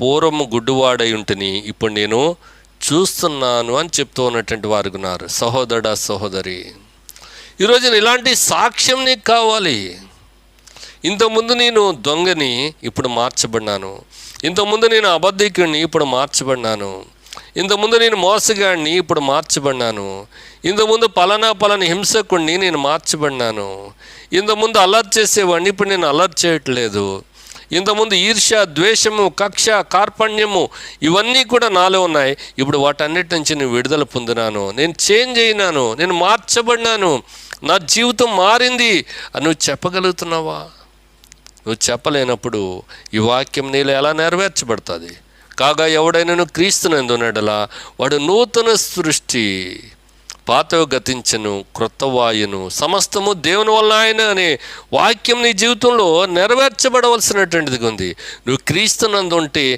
పూర్వము గుడ్డువాడై ఉంటుని ఇప్పుడు నేను చూస్తున్నాను అని చెప్తూ ఉన్నటువంటి వారు ఉన్నారు. సహోదరుడా సహోదరి ఈరోజు ఇలాంటి సాక్ష్యం నీకు కావాలి. ఇంతకుముందు నేను దొంగని ఇప్పుడు మార్చబడినాను. ఇంతకుముందు నేను అబద్ధికుడిని ఇప్పుడు మార్చబడినాను. ఇంతకుముందు నేను మోసగాడిని ఇప్పుడు మార్చబడినాను. ఇంతకుముందు పలానా పలానా హింసకుడిని నేను మార్చబడినాను. ఇంతకుముందు అలర్ట్ చేసేవాడిని ఇప్పుడు నేను అలర్ట్ చేయట్లేదు. ఇంతకుముందు ఈర్ష్య ద్వేషము కక్ష కార్పణ్యము ఇవన్నీ కూడా నాలో ఉన్నాయి. ఇప్పుడు వాటన్నిటి నుంచి నేను విడుదల పొందినాను. నేను చేంజ్ అయినాను. నేను మార్చబడినాను. నా జీవితం మారింది. అని నువ్వు చెప్పగలుగుతున్నావా? నువ్వు చెప్పలేనప్పుడు ఈ వాక్యం నీలో ఎలా నెరవేర్చబడుతుంది? కాగా ఎవడైనా క్రీస్తునందునడలా వాడు నూతన సృష్టి. పాతవి గతించను క్రొత్త వాయును. సమస్తము దేవుని వల్ల ఆయన అనే వాక్యం నీ జీవితంలో నెరవేర్చబడవలసినటువంటిది ఉంది. నువ్వు క్రీస్తునందు ఉంటే